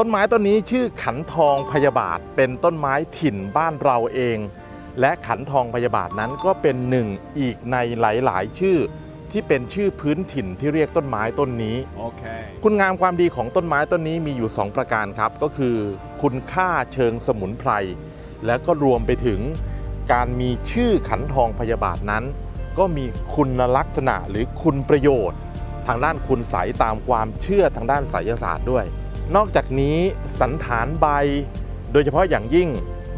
ต้นไม้ต้นนี้ชื่อขันทองพยาบาทเป็นต้นไม้ถิ่นบ้านเราเอง และขันทองพยาบาทนั้นก็เป็นหนึ่งอีกในหลาย ๆ ชื่อ ที่เป็นชื่อพื้นถิ่นที่เรียกต้นไม้ต้นนี้ Okay. คุณงามความดีของต้นไม้ต้นนี้มีอยู่ 2 ประการครับ ก็คือ คุณค่าเชิงสมุนไพรและก็รวมไปถึงการมีชื่อขันทองพยาบาทนั้น ก็มีคุณลักษณะหรือคุณประโยชน์ ทางด้านคุณใสยตามความเชื่อทางด้านไสยศาสตร์ด้วย นอกจากนี้สันฐานใบ โดยเฉพาะอย่างยิ่ง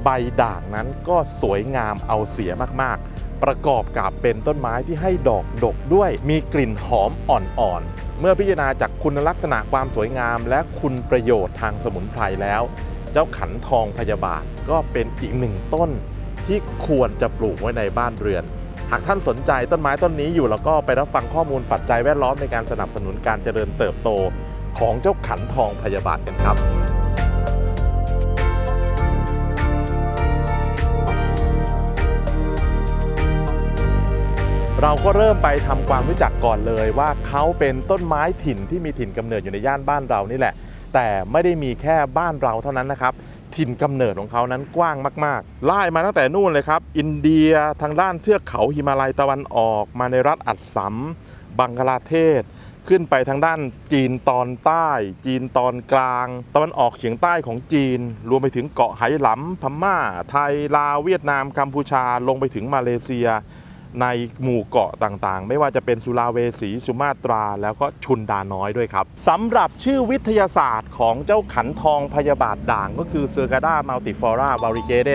ใบด่างนั้นก็สวยงามเอาเสียมากๆ ประกอบกับเป็นต้นไม้ที่ให้ดอกดกด้วยมีกลิ่นหอมอ่อนๆ เมื่อพิจารณาจากคุณลักษณะความสวยงาม และคุณประโยชน์ทางสมุนไพรแล้ว เจ้าขันทองพยาบาทก็เป็นอีกหนึ่งต้น ที่ควรจะปลูกไว้ในบ้านเรือนหากท่านสนใจต้นไม้ต้นนี้อยู่แล้วก็ไปรับฟังข้อมูลปัจจัยแวดล้อมในการสนับสนุนการเจริญเติบโต ของเจ้าขันทองพยาบาทกันครับเราก็เริ่มไปทำความรู้จักก่อนเลยว่าเขาเป็นต้นไม้ถิ่นที่มีถิ่นกำเนิดอยู่ในย่านบ้านเรานี่แหละ แต่ไม่ได้มีแค่บ้านเราเท่านั้นนะครับ ถิ่นกำเนิดของเขานั้นกว้างมากๆไล่มาตั้งแต่นู่นเลยครับ อินเดียทางด้านเทือกเขาหิมาลัยตะวันออก มาในรัฐอัสสัมบังคลาเทศ ขึ้นไปทางด้านจีนตอนใต้ จีนตอนกลาง ตะวันออกเฉียงใต้ของจีน รวมไปถึงเกาะไหหลำพม่า ไทยลาวเวียดนามกัมพูชาลงไปถึงมาเลเซีย ในหมู่เกาะต่างๆ ไม่ว่าจะเป็นสุลาเวสีสุมาตรา แล้วก็ชุนดาน้อยด้วยครับสำหรับชื่อวิทยาศาสตร์ของเจ้าขันทองพยาบาทด่างก็คือเซอร์กาดามัลติฟอร่าวาริเกเด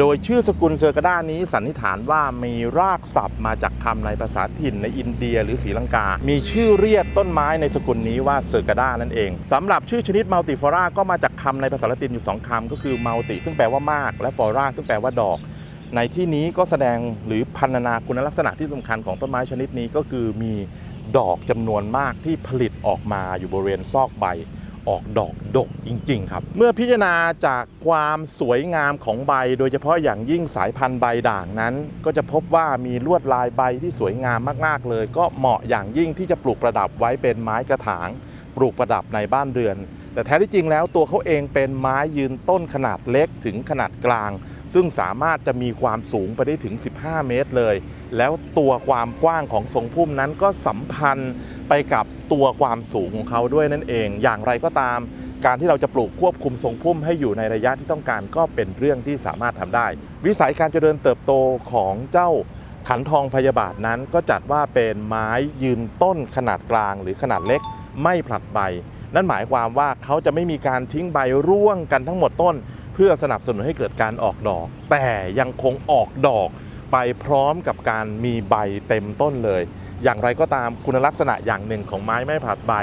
โดยชื่อสกุลเซอร์กาดานี้สันนิษฐานว่ามีรากศัพท์มาจากคำในภาษาถิ่นในอินเดียหรือศรีลังกา มีชื่อเรียกต้นไม้ในสกุลนี้ว่าเซอร์กาดานั่นเองสำหรับชื่อชนิดมัลติฟอร่าก็มาจากคำในภาษาละตินอยู่สองคำก็คือมัลติซึ่งแปลว่ามาก และฟอร่าซึ่งแปลว่าดอก ในที่นี้ก็แสดงหรือพันนาคุณลักษณะที่สำคัญของต้นไม้ชนิดนี้ก็คือมีดอกจำนวนมากที่ผลิตออกมาอยู่บริเวณซอกใบ ออกดอกดกจริง ๆ ครับ เมื่อพิจารณาจากความสวยงามของใบ โดยเฉพาะอย่างยิ่งสายพันธุ์ใบด่างนั้น ก็จะพบว่ามีลวดลายใบที่สวยงามมาก ๆ เลย ก็เหมาะอย่างยิ่งที่จะปลูกประดับไว้เป็นไม้กระถาง ปลูกประดับในบ้านเรือน แต่แท้ที่จริงแล้วตัวเขาเองเป็นไม้ยืนต้นขนาดเล็กถึงขนาดกลาง ซึ่งสามารถจะมีความสูงไปได้ถึง 15 เมตรเลย แล้วตัวความกว้างของทรงพุ่มนั้นก็สัมพันธ์ ไปกับตัวความสูงของเขาด้วยนั่นเอง อย่างไรก็ตาม การที่เราจะปลูกควบคุมทรงพุ่มให้อยู่ในระยะที่ต้องการก็เป็นเรื่องที่สามารถทำได้ วิสัยการเจริญเติบโตของเจ้าขันทองพยาบาทนั้นก็จัดว่าเป็นไม้ยืนต้นขนาดกลางหรือขนาดเล็กไม่ผลัดใบ นั่นหมายความว่าเขาจะไม่มีการทิ้งใบร่วงกันทั้งหมดต้น เพื่อสนับสนุนให้เกิดการออกดอก แต่ยังคงออกดอกไปพร้อมกับการมีใบเต็มต้นเลย อย่างไรก็ตามคุณลักษณะอย่างหนึ่งของไม้ไม่ผลัดใบ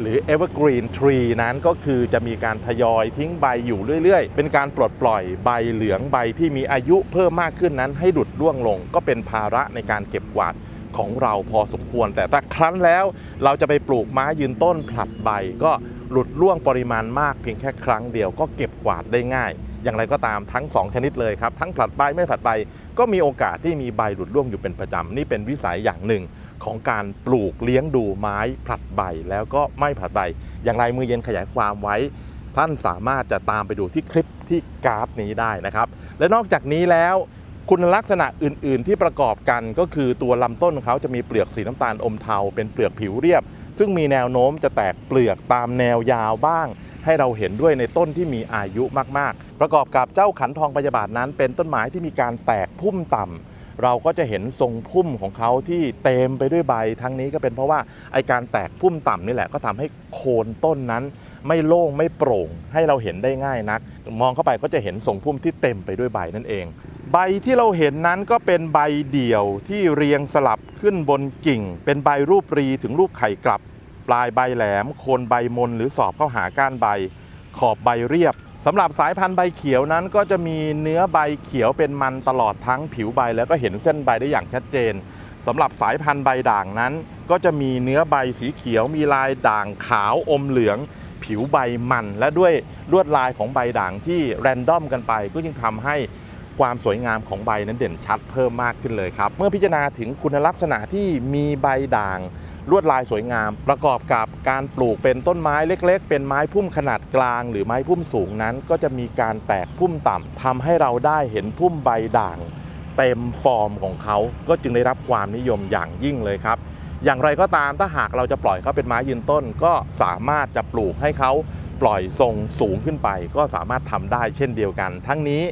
หรือ evergreen tree นั้นก็คือจะมีการทยอยทิ้งใบอยู่เรื่อยๆ เป็นการปลดปล่อยใบเหลืองใบที่มีอายุเพิ่มมากขึ้นนั้น ให้ดุดร่วงลง ก็เป็นภาระในการเก็บกวาดของเราพอสมควร แต่ถ้าครั้นแล้วเราจะไปปลูกไม้ยืนต้นผลัดใบ ก็หลุดร่วงปริมาณมากเพียงแค่ครั้งเดียวก็เก็บกวาดได้ง่าย อย่างไรก็ตามทั้ง 2 ชนิดเลยครับ ทั้งผลัดใบไม่ผลัดใบก็มีโอกาสที่มีใบหลุดร่วงอยู่เป็นประจำนี่เป็นวิสัยอย่างหนึ่ง ของการปลูกเลี้ยงดูไม้ผลัดใบแล้วก็ไม่ผลัดใบ อย่างไรมือเย็นขยายความไว้ ท่านสามารถจะตามไปดูที่คลิปที่กราฟนี้ได้นะครับ และนอกจากนี้แล้วคุณลักษณะอื่น ๆ ที่ประกอบกันก็คือตัวลำต้นของเขาจะมีเปลือกสีน้ำตาลอมเทา เป็นเปลือกผิวเรียบ ซึ่งมีแนวโน้มจะแตกเปลือกตามแนวยาวบ้าง ให้เราเห็นด้วยในต้นที่มีอายุมาก ๆ ประกอบกับเจ้าขันทองพยาบาทนั้น เป็นต้นไม้ที่มีการแตกพุ่มต่ำ เราก็จะเห็นทรงพุ่มของเขาที่เต็มไปด้วยใบทั้งนี้ก็เป็นเพราะว่าไอการแตกพุ่มต่ำนี่แหละก็ทำให้โคนต้นนั้นไม่โล่งไม่โปร่งให้เราเห็นได้ง่ายนัก มองเข้าไปก็จะเห็นทรงพุ่มที่เต็มไปด้วยใบนั่นเอง ใบที่เราเห็นนั้นก็เป็นใบเดี่ยวที่เรียงสลับขึ้นบนกิ่ง เป็นใบรูปรีถึงรูปไข่กลับ ปลายใบแหลม โคนใบมนหรือสอบเข้าหาก้านใบ ขอบใบเรียบ สำหรับสายพันธุ์ใบเขียวนั้นก็จะมีเนื้อใบเขียวเป็นมันตลอดทั้งผิวใบแล้วก็เห็นเส้นใบได้อย่างชัดเจนสำหรับสายพันธุ์ใบด่างนั้น ก็จะมีเนื้อใบสีเขียว มีลายด่างขาวอมเหลือง ผิวใบมัน และด้วยลวดลายของใบด่างที่แรนดอมกันไป ก็จึงทำให้ ความสวยงามของใบนั้นเด่นชัดเพิ่มมากขึ้นเลยครับ เมื่อพิจารณาถึงคุณลักษณะที่มีใบด่างลวดลายสวยงาม ประกอบกับการปลูกเป็นต้นไม้เล็ก ๆ เป็นไม้พุ่มขนาดกลาง หรือไม้พุ่มสูงนั้น ก็จะมีการแตกพุ่มต่ำทำให้เราได้เห็นพุ่มใบด่าง เต็มฟอร์มของเขา ก็จึงได้รับความนิยมอย่างยิ่งเลยครับ อย่างไรก็ตามถ้าหากเราจะปล่อยเขาเป็นไม้ยืนต้น ก็สามารถจะปลูกให้เขาปล่อยทรงสูงขึ้นไป ก็สามารถทำได้เช่นเดียวกัน ทั้งนี้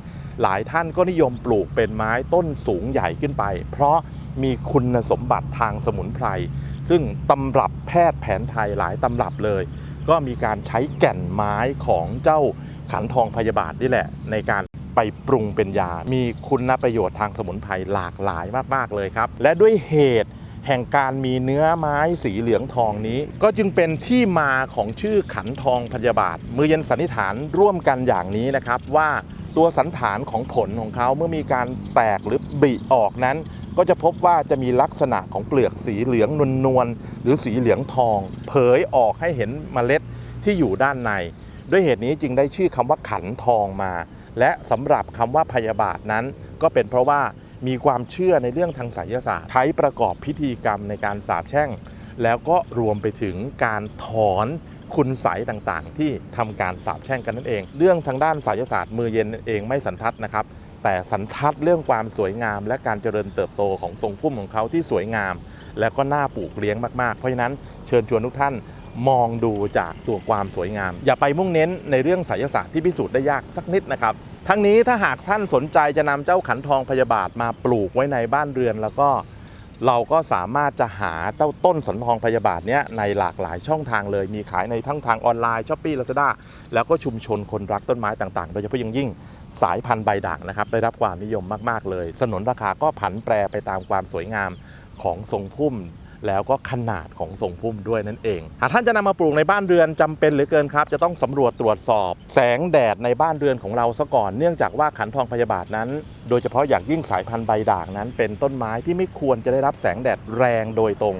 หลายท่านก็นิยมปลูกเป็นไม้ต้นสูงใหญ่ขึ้นไป เพราะมีคุณสมบัติทางสมุนไพรซึ่งตำรับแพทย์แผนไทยหลายตำรับเลย ก็มีการใช้แก่นไม้ของเจ้าขันทองพยาบาทนี่แหละ ในการไปปรุงเป็นยา มีคุณประโยชน์ทางสมุนไพรหลากหลายมาก ๆ เลยครับ และด้วยเหตุแห่งการมีเนื้อไม้สีเหลืองทองนี้ ก็จึงเป็นที่มาของชื่อขันทองพยาบาทมือเย็นสันนิษฐานร่วมกันอย่างนี้นะครับว่า ตัวสันฐานของผลของเขาเมื่อมีการแตกหรือบิออกนั้น ก็จะพบว่าจะมีลักษณะของเปลือกสีเหลืองนวลๆหรือสีเหลืองทอง เผยออกให้เห็นเมล็ดที่อยู่ด้านใน ด้วยเหตุนี้จึงได้ชื่อคำว่าขันทองมา และสำหรับคำว่าพยาบาทนั้น ก็เป็นเพราะว่ามีความเชื่อในเรื่องทางไสยศาสตร์ ใช้ประกอบพิธีกรรมในการสาบแช่ง แล้วก็รวมไปถึงการถอน คุณไสยต่างๆ ที่ทำการสาบแช่งกันนั่นเอง เรื่องทางด้านไสยศาสตร์มือเย็นเองไม่สันทัดนะครับ แต่สันทัดเรื่องความสวยงาม และการเจริญเติบโตของทรงพุ่มของเขาที่สวยงาม และก็น่าปลูกเลี้ยงมากๆ เพราะฉะนั้นเชิญชวนทุกท่านมองดูจากตัวความสวยงาม อย่าไปมุ่งเน้นในเรื่องไสยศาสตร์ที่พิสูจน์ได้ยากสักนิดนะครับ ทั้งนี้ถ้าหากท่านสนใจจะนำเจ้าขันทองพยาบาทมาปลูกไว้ในบ้านเรือนแล้วก็ เราก็สามารถจะหาเต้าต้นสันทองพยาบาทเนี้ยในหลากหลายช่องทางเลย มีขายในทั้งทางออนไลน์ช้อปปี้ลาซาด้าแล้วก็ชุมชนคนรักต้นไม้ต่างๆ โดยเฉพาะยิ่งยิ่งสายพันธุ์ใบด่างนะครับ ได้รับความนิยมมากๆเลย สนนราคาก็ผันแปรไปตามความสวยงามของทรงพุ่ม แล้วก็ขนาดของทรงพุ่มด้วยนั่นเอง หากท่านจะนำมาปลูกในบ้านเรือนจำเป็นหรือเกินครับ จะต้องสำรวจตรวจสอบ แสงแดดในบ้านเรือนของเราซะก่อน เนื่องจากว่าขันทองพยาบาทนั้น โดยเฉพาะอย่างยิ่งสายพันธุ์ใบด่างนั้น เป็นต้นไม้ที่ไม่ควรจะได้รับแสงแดดแรงโดยตรง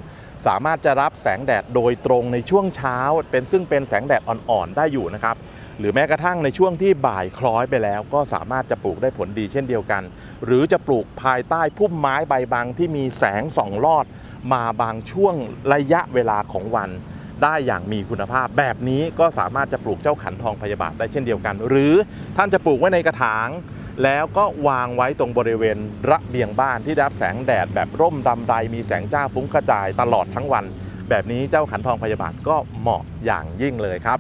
สามารถจะรับแสงแดดโดยตรงในช่วงเช้า เป็นซึ่งเป็นแสงแดดอ่อนๆ ได้อยู่นะครับ หรือแม้กระทั่งในช่วงที่บ่ายคล้อยไปแล้ว ก็สามารถจะปลูกได้ผลดีเช่นเดียวกัน หรือจะปลูกภายใต้พุ่มไม้ใบบังที่มีแสงส่องลอด มาบางช่วงระยะเวลาของวันได้อย่างมีคุณภาพ แบบนี้ก็สามารถจะปลูกเจ้าขันทองพยาบาทได้เช่นเดียวกัน หรือท่านจะปลูกไว้ในกระถาง แล้วก็วางไว้ตรงบริเวณระเบียงบ้านที่ได้รับแสงแดดแบบร่มดำไรมีแสงจ้าฟุ้งกระจายตลอดทั้งวัน แบบนี้เจ้าขันทองพยาบาทก็เหมาะอย่างยิ่งเลยครับ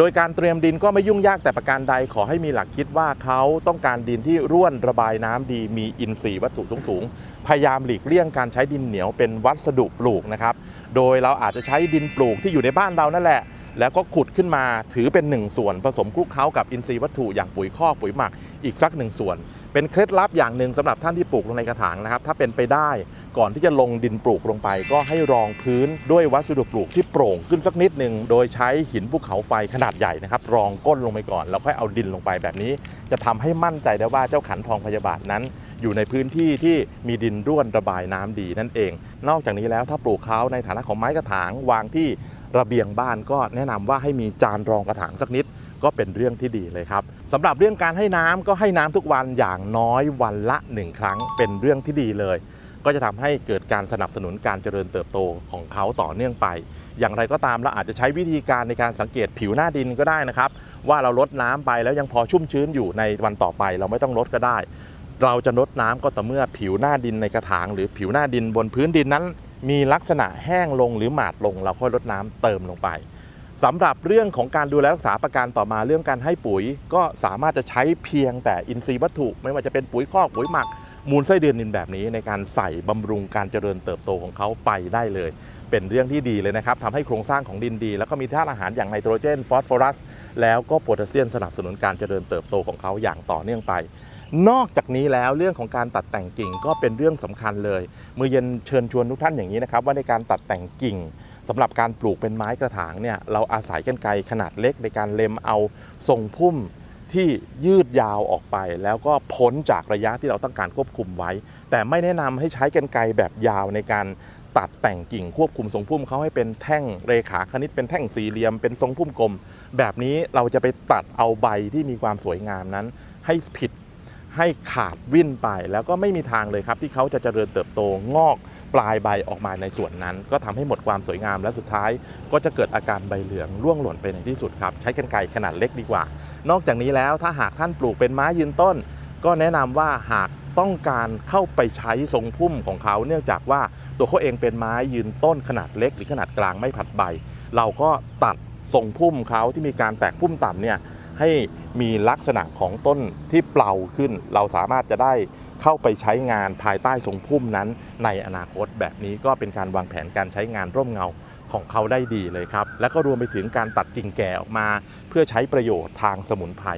โดยการเตรียมดินก็ไม่ยุ่งยากแต่ประการใดขอให้มีหลักคิดว่าเขาต้องการดินที่ร่วนระบายน้ำดี มีอินทรีย์วัตถุสูงๆพยายามหลีกเลี่ยงการใช้ดินเหนียวเป็นวัสดุปลูกนะครับ โดยเราอาจจะใช้ดินปลูกที่อยู่ในบ้านเรานั่นแหละ แล้วก็ขุดขึ้นมาถือเป็นหนึ่งส่วน ผสมคลุกเคล้ากับอินทรีย์วัตถุอย่างปุ๋ยคอกปุ๋ยหมักอีกสักหนึ่งส่วน เป็นเคล็ดลับอย่างหนึ่งสำหรับท่านที่ปลูกลงในกระถางนะครับ ถ้าเป็นไปได้ ก่อนที่จะลงดินปลูกลงไป ก็ให้รองพื้นด้วยวัสดุปลูกที่โปร่งขึ้นสักนิดหนึ่งโดยใช้หินภูเขาไฟขนาดใหญ่นะครับ รองก้นลงไปก่อน แล้วค่อยเอาดินลงไปแบบนี้ จะทำให้มั่นใจได้ว่าเจ้าขันทองพยาบาทนั้น อยู่ในพื้นที่ที่มีดินร่วนระบายน้ำดีนั่นเอง นอกจากนี้แล้วถ้าปลูกเขาในฐานะของไม้กระถางวางที่ระเบียงบ้านก็แนะนำว่าให้มีจานรองกระถางสักนิดก็เป็นเรื่องที่ดีเลยครับสำหรับเรื่องการให้น้ำก็ให้น้ำทุกวันอย่างน้อยวันละหนึ่งครั้งเป็นเรื่องที่ดีเลย ก็จะทำให้เกิดการสนับสนุนการเจริญเติบโตของเขาต่อเนื่องไป อย่างไรก็ตามเราอาจจะใช้วิธีการในการสังเกตผิวหน้าดินก็ได้นะครับ ว่าเราลดน้ำไปแล้วยังพอชุ่มชื้นอยู่ในวันต่อไป เราไม่ต้องลดก็ได้ เราจะลดน้ำก็ต่อเมื่อผิวหน้าดินในกระถาง หรือผิวหน้าดินบนพื้นดินนั้น มีลักษณะแห้งลงหรือหมาดลง เราค่อยลดน้ำเติมลงไปสำหรับเรื่องของการดูแลรักษาประการต่อมาเรื่องการให้ปุ๋ย ก็สามารถจะใช้เพียงแต่อินทรีย์วัตถุ ไม่ว่าจะเป็นปุ๋ยคอกปุ๋ยหมัก มูลไส้เดือนดินแบบนี้ในการใส่บำรุงการเจริญเติบโตของเขาไปได้เลย เป็นเรื่องที่ดีเลยนะครับทำให้โครงสร้างของดินดี แล้วก็มีธาตุอาหารอย่างไนโตรเจน ฟอสฟอรัส แล้วก็โพแทสเซียมสนับสนุนการเจริญเติบโตของเขาอย่างต่อเนื่องไปนอกจากนี้แล้วเรื่องของการตัดแต่งกิ่งก็เป็นเรื่องสำคัญเลยมือเย็นเชิญชวนทุกท่านอย่างนี้นะครับ ว่าในการตัดแต่งกิ่งสำหรับการปลูกเป็นไม้กระถางเนี่ยเราอาศัยกันไกรขนาดเล็กในการเล็มเอาทรงพุ่ม ที่ยืดยาวออกไป แล้วก็พ้นจากระยะที่เราต้องการควบคุมไว้ แต่ไม่แนะนำให้ใช้กันไกรแบบยาวในการตัดแต่งกิ่งควบคุมทรงพุ่มเขาให้เป็นแท่งเรขาคณิตเป็นแท่งสี่เหลี่ยมเป็นทรงพุ่มกลม แบบนี้เราจะไปตัดเอาใบที่มีความสวยงามนั้น ให้ผิดให้ขาดวิ่นไปแล้วก็ไม่มีทางเลยครับ ที่เขาจะเจริญเติบโตงอกปลายใบออกมาในส่วนนั้น ก็ทำให้หมดความสวยงามและสุดท้าย ก็จะเกิดอาการใบเหลืองร่วงหล่นไปในที่สุดครับ ใช้กรรไกรขนาดเล็กดีกว่า นอกจากนี้แล้วถ้าหากท่านปลูกเป็นไม้ยืนต้น ก็แนะนำว่าหากต้องการเข้าไปใช้ทรงพุ่มของเขา เนื่องจากว่าตัวเขาเองเป็นไม้ยืนต้นขนาดเล็ก หรือขนาดกลางไม่ผัดใบ เราก็ตัดทรงพุ่มเขาที่มีการแตกพุ่มต่ำเนี่ยให้มีลักษณะของต้นที่เปล่าขึ้น เราสามารถจะได้เข้าไปใช้งานภายใต้ทรงพุ่มนั้น ในอนาคตแบบนี้ก็เป็นการวางแผนการใช้งานร่มเงา ของเขาได้ดีเลยครับ แล้วก็รวมไปถึงการตัดกิ่งแก่ออกมา เพื่อใช้ประโยชน์ทางสมุนไพร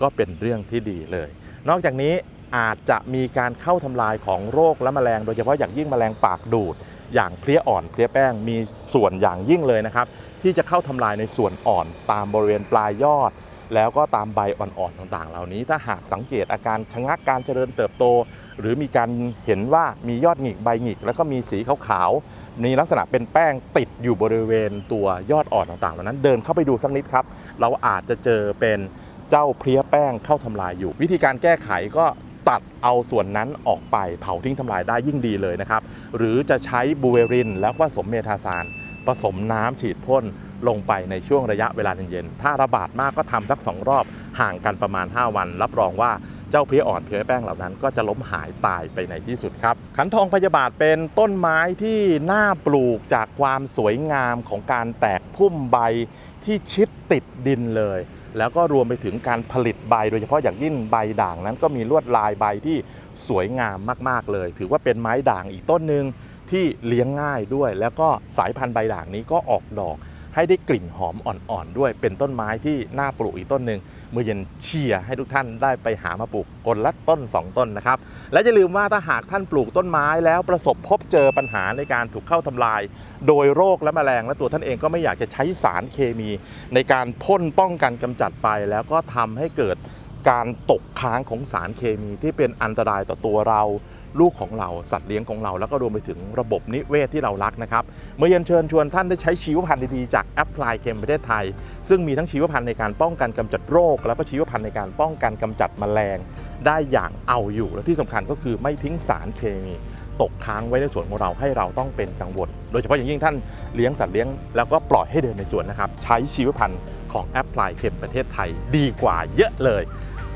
ก็เป็นเรื่องที่ดีเลย นอกจากนี้อาจจะมีการเข้าทำลายของโรคและแมลง โดยเฉพาะอย่างยิ่งแมลงปากดูด อย่างเพลี้ยอ่อนเพลี้ยแป้งมีส่วนอย่างยิ่งเลยนะครับ ที่จะเข้าทำลายในส่วนอ่อนตามบริเวณปลายยอด แล้วก็ตามใบอ่อนๆต่างๆ เหล่านี้ ถ้าหากสังเกตอาการชะงักการเจริญเติบโต หรือมีการเห็นว่ามียอดหงิกใบหงิก แล้วก็มีสีขาว มีลักษณะเป็นแป้งติดอยู่บริเวณตัวยอดอ่อนต่างๆเหล่านั้น เดินเข้าไปดูสักนิดครับ เราอาจจะเจอเป็นเจ้าเพลี้ยแป้งเข้าทำลายอยู่ วิธีการแก้ไขก็ตัดเอาส่วนนั้นออกไปเผาทิ้งทำลายได้ยิ่งดีเลยนะครับ หรือจะใช้บูเวริน แล้วก็ผสมเมทาซานผสมน้ำฉีดพ่นลงไปในช่วงระยะเวลาเย็นๆถ้าระบาดมากก็ทำสักสองรอบห่างกันประมาณ 5 วัน รับรองว่า เจ้าเพลี้ยอ่อนเพลี้ยแป้งเหล่านั้น ก็จะล้มหายตายไปในที่สุดครับ ขันทองพยาบาทเป็นต้นไม้ที่น่าปลูกจากความสวยงามของการแตกพุ่มใบที่ชิดติดดินเลย แล้วก็รวมไปถึงการผลิตใบ โดยเฉพาะอย่างยิ่งใบด่างนั้นก็มีลวดลายใบที่สวยงามมาก ๆ เลย ถือว่าเป็นไม้ด่างอีกต้นหนึ่งที่เลี้ยงง่ายด้วย แล้วก็สายพันธุ์ใบด่างนี้ก็ออกดอก ให้ได้กลิ่นหอมอ่อนๆด้วย เป็นต้นไม้ที่น่าปลูกอีกต้นหนึ่ง เมื่อเย็นเชียร์ให้ทุกท่านได้ไปหามาปลูกคนละต้น 2 ต้นนะครับ และอย่าลืมว่าถ้าหากท่านปลูกต้นไม้แล้วประสบพบเจอปัญหาในการถูกเข้าทำลาย โดยโรคและแมลงและตัวท่านเองก็ไม่อยากจะใช้สารเคมี ในการพ่นป้องกันกำจัดไป แล้วก็ทำให้เกิดการตกค้างของสารเคมีที่เป็นอันตรายต่อตัวเรา ลูกของเราสัตว์เลี้ยงของเรา แล้วก็รวมไปถึงระบบนิเวศที่เรารักนะครับเมื่อเย็นเชิญชวนท่านได้ใช้ชีวพันธุ์ดีๆจากแอปพลายเคมประเทศไทย ซึ่งมีทั้งชีวพันธุ์ในการป้องกันกำจัดโรค แล้วก็ชีวพันธุ์ในการป้องกันกำจัดแมลง ได้อย่างเอาอยู่และที่สำคัญก็คือไม่ทิ้งสารเคมีตกค้างไว้ในสวนของเราให้เราต้องเป็นกังวล โดยเฉพาะอย่างยิ่งท่านเลี้ยงสัตว์เลี้ยง แล้วก็ปล่อยให้เดินในสวนนะครับ ใช้ชีวพันธุ์ของแอปพลายเคมประเทศไทยดีกว่าเยอะเลย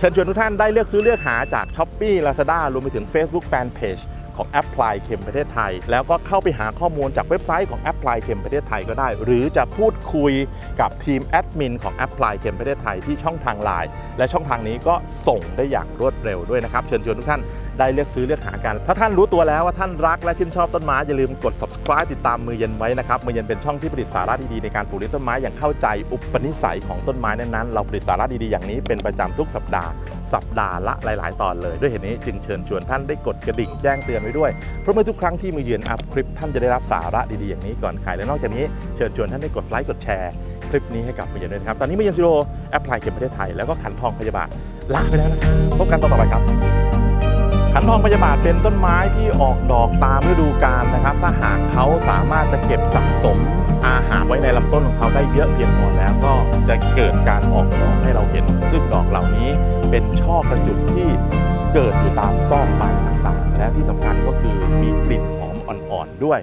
เชิญชวนทุกท่านได้เลือกซื้อเลือกหาจาก s h อ p e e Lazada รวมไปถึง Facebook Fanpage ของแอปพลายเข็มประเทศไทย แล้วก็เข้าไปหาข้อมูลจากเว็บไซต์ของแอปพลายเข็มประเทศไทยก็ได้ หรือจะพูดคุยกับทีมแอดมินของแอปพลายเข็มประเทศไทยที่ช่องทางไลน์และช่องทางนี้ก็ส่งได้อย่างรวดเร็วด้วยนะครับ เชิญชวนทุกท่านได้เลือกซื้อเลือกหากัน ถ้าท่านรู้ตัวแล้วว่าท่านรักและชื่นชอบต้นไม้อย่าลืมกด subscribe ติดตามมือเย็นไว้นะครับมือเย็นเป็นช่องที่ผลิตสาระดีๆในการปลูกเลี้ยงต้นไม้อย่างเข้าใจอุปนิสัยของต้นไม้นั้นๆเราผลิตสาระดีๆอย่างนี้เป็นประจำทุกสัปดาห์ สัปดาห์ละหลาย ๆ ตอนเลย ด้วยเหตุนี้จึงเชิญชวนท่านได้กดกระดิ่งแจ้งเตือนไว้ด้วย เพราะเมื่อทุกครั้งที่มือเยือนอัพคลิปท่านจะได้รับสาระดี ๆ อย่างนี้ก่อนใครและนอกจากนี้เชิญชวนท่านได้กดไลค์กดแชร์คลิปนี้ให้กับมือเยือนด้วยนะครับตอนนี้มือเยือนซีโร่แอปพลายเกมประเทศไทยแล้วก็ขันทองพยาบาลลาไปแล้วนะครับพบกันตอนต่อไปครับ ขันทองพยาบาทเป็นต้นไม้ที่ออกดอกตามฤดูกาลนะครับ ถ้าหากเขาสามารถจะเก็บสะสมอาหารไว้ในลำต้นของเขาได้เยอะเพียงพอแล้วก็จะเกิดการออกดอกให้เราเห็น ซึ่งดอกเหล่านี้เป็นช่อกระจุกที่เกิดอยู่ตามซอกใบต่างๆ และที่สำคัญก็คือมีกลิ่นหอมอ่อนๆด้วย